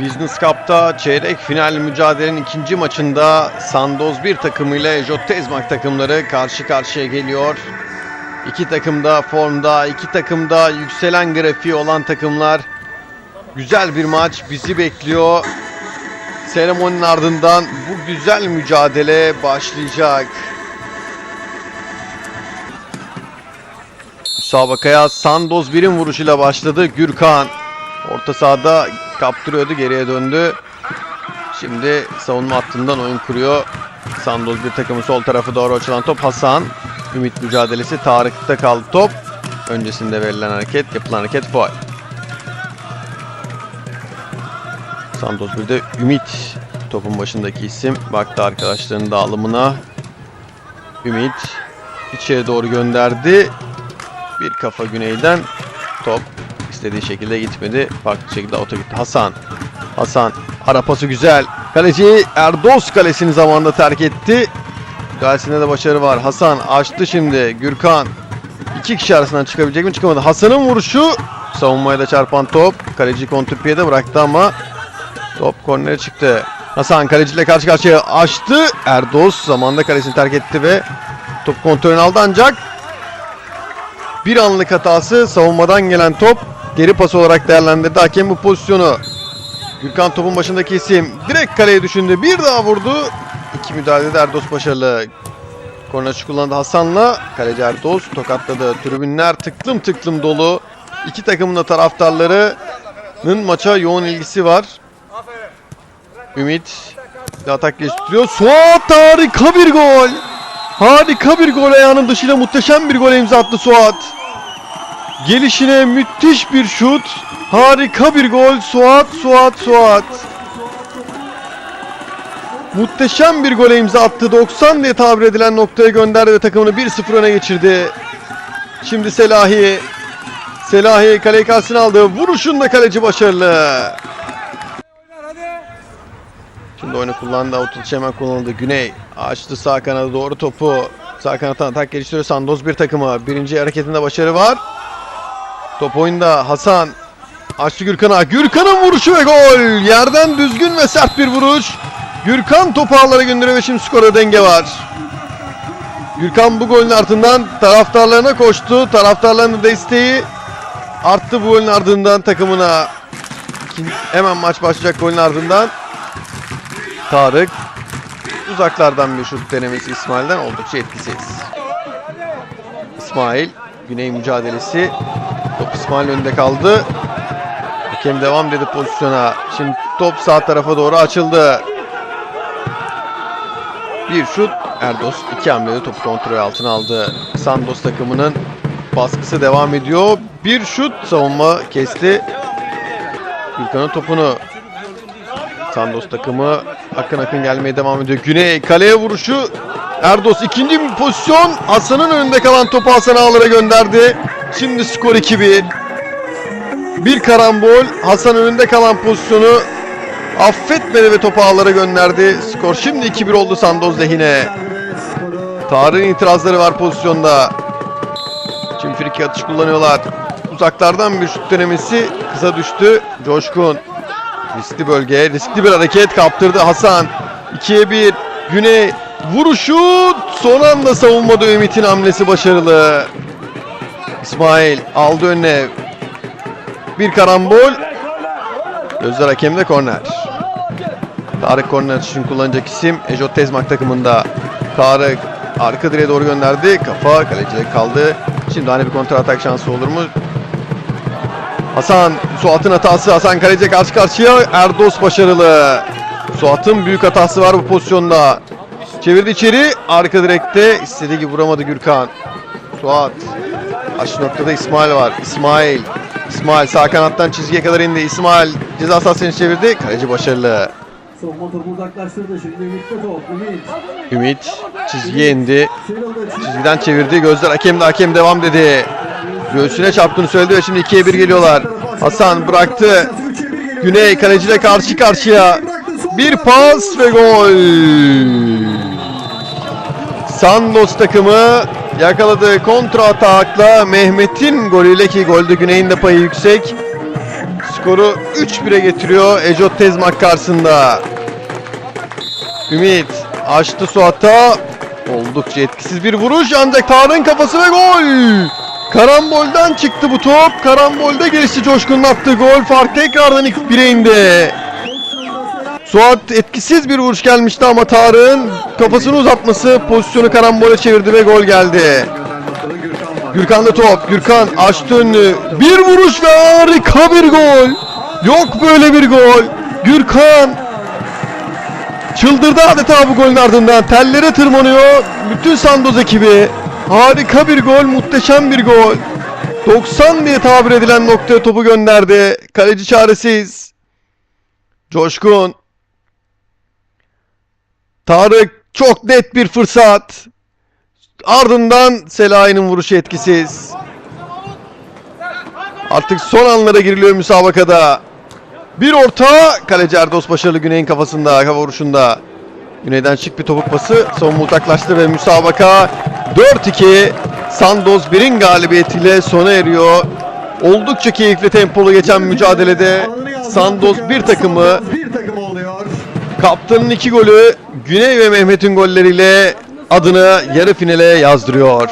Business Cup'ta çeyrek final mücadelenin ikinci maçında Sandoz bir takımıyla Ejot Tezmak takımları karşı karşıya geliyor. İki takım da formda, iki takım da yükselen grafiği olan takımlar. Güzel bir maç bizi bekliyor. Seremoninin ardından bu güzel mücadele başlayacak. Müsabakaya Sandoz birim vuruşuyla başladı. Gürkan orta sahada kaptırıyordu geriye döndü. Şimdi savunma hattından oyun kuruyor. Sandoz bir takımı sol tarafı doğru açılan top Hasan. Ümit mücadelesi Tarık'ta kaldı top. Öncesinde verilen hareket, yapılan hareket faul. Santos bir de Ümit topun başındaki isim. Baktı arkadaşlarının dağılımına. Ümit içeri doğru gönderdi. Bir kafa güneyden top istediği şekilde gitmedi. Farklı şekilde ota gitti. Hasan. Hasan. Ara pası güzel. Kaleci Erdos kalesini zamanında terk etti. Galesinde de başarı var. Hasan açtı şimdi. Gürkan. İki kişi arasından çıkabilecek mi? Çıkamadı. Hasan'ın vuruşu. Savunmaya da çarpan top. Kaleci kontrpiyede bıraktı ama top kornere çıktı. Hasan kaleciyle karşı karşıya açtı. Erdos zamanında kalesini terk etti ve top kontrolünü aldı ancak bir anlık hatası savunmadan gelen top geri pas olarak değerlendirdi hakem bu pozisyonu. Gürkan topun başındaki isim direkt kaleye düşündü. Bir daha vurdu. İki müdahalede Erdos başarılı. Kornaçı kullandı Hasan'la. Kaleci Erdos tokatladı. Tribünler tıklım tıklım dolu. İki takımın da taraftarlarının maça yoğun ilgisi var. Ümit bir atak geliştiriyor. Suat harika bir gol. Harika bir gol ayağının dışıyla muhteşem bir gol imza attı Suat. Gelişine müthiş bir şut. Harika bir gol. Suat, Suat, Suat. Muhteşem bir gole imza attı. 90 diye tabir edilen noktaya gönderdi ve takımını 1-0 öne geçirdi. Şimdi Selahi. Selahi kaleyi karşısına aldı. Vuruşunda kaleci başarılı. Şimdi oyunu kullandı. Avutuş hemen kullanıldı. Güney açtı sağ kanada doğru topu. Sağ kanattan atak geliştiriyor. Sandoz bir takımı. Birinci hareketinde başarı var. Top oyunda Hasan. Açtı Gürkan'a. Gürkan'ın vuruşu ve gol. Yerden düzgün ve sert bir vuruş. Gürkan topu ağlara gönderiyor ve şimdi skorda denge var. Gürkan bu golün ardından taraftarlarına koştu. Taraftarlarının desteği arttı bu golün ardından takımına. Hemen maç başlayacak golün ardından. Tarık uzaklardan bir şut denemesi İsmail'den oldukça etkisiz. İsmail Güney mücadelesi top İsmail önünde kaldı. Hakem devam dedi pozisyona. Şimdi top sağ tarafa doğru açıldı. Bir şut Erdos iki hamlede topu kontrol altına aldı. Sandos takımının baskısı devam ediyor. Bir şut savunma kesti. Gürkan'ın topunu Sandos takımı akın akın gelmeye devam ediyor. Güney kaleye vuruşu. Erdos ikinci pozisyon. Hasan'ın önünde kalan topu Hasan Ağlar'a gönderdi. Şimdi skor 2-1. Bir karambol. Hasan önünde kalan pozisyonu affetmedi ve topu Ağlar'a gönderdi. Skor şimdi 2-1 oldu Sandoz lehine. Tarık'ın itirazları var pozisyonda. Şimdi friki atış kullanıyorlar. Uzaklardan bir şut denemesi kısa düştü. Coşkun Riskli bölge, riskli bir hareket kaptırdı Hasan. 2'ye 1. Güney vuruşu son anda savunmada Ümit'in hamlesi başarılı. İsmail aldı önüne. Bir karambol. Gözler hakemde korner. Tarık korner için kullanacak isim Ejot Tezmak takımında. Tarık arka direğe doğru gönderdi. Kafa kalecide kaldı. Şimdi hani bir kontra atak şansı olur mu? Hasan, Suat'ın hatası. Hasan kaleciye karşı karşıya. Erdos başarılı. Suat'ın büyük hatası var bu pozisyonda. Çevirdi içeri. Arka direkte. istediği gibi vuramadı Gürkan. Suat. Aç noktada İsmail var. İsmail. İsmail sağ kanattan çizgiye kadar indi. İsmail ceza sahasını çevirdi. Kaleci başarılı. Savunma topu uzaklaştırdı. Şimdi Ümit'te top. Ümit. Ümit çizgiye indi. Çizgiden çevirdi. Gözler hakemde. Hakem devam dedi. Göğsüne çarptığını söyledi ve şimdi 2'ye 1 geliyorlar. Hasan bıraktı. Güney kaleciyle karşı karşıya. Bir pas ve gol. Sandos takımı yakaladığı kontra atakla Mehmet'in golüyle ki golde Güney'in de payı yüksek. skoru 3-1'e getiriyor Ejot Tezmak karşısında. Ümit açtı Suat'a. Oldukça etkisiz bir vuruş ancak Tarık'ın kafası ve gol. Karambolden çıktı bu top. Karambolde gelişti Coşkun'un attığı gol. Fark tekrardan ilk bire indi. Suat etkisiz bir vuruş gelmişti ama Tarık'ın kafasını uzatması pozisyonu karambole çevirdi ve gol geldi. Gürkan'da top. Gürkan açtı önünü. Bir vuruş ve harika bir gol. Yok böyle bir gol. Gürkan çıldırdı adeta bu golün ardından. Tellere tırmanıyor. Bütün Sandoz ekibi. Harika bir gol, muhteşem bir gol. 90 diye tabir edilen noktaya topu gönderdi. Kaleci çaresiz. Coşkun. Tarık çok net bir fırsat. Ardından Selahi'nin vuruşu etkisiz. Artık son anlara giriliyor müsabakada. Bir orta kaleci Erdos başarılı Güney'in kafasında hava vuruşunda. Güney'den şık bir topuk pası savunma uzaklaştı ve müsabaka 4-2 Sandoz 1'in galibiyetiyle sona eriyor. Oldukça keyifli tempolu geçen mücadelede Sandoz bir takımı. Kaptanın iki golü Güney ve Mehmet'in golleriyle adını yarı finale yazdırıyor.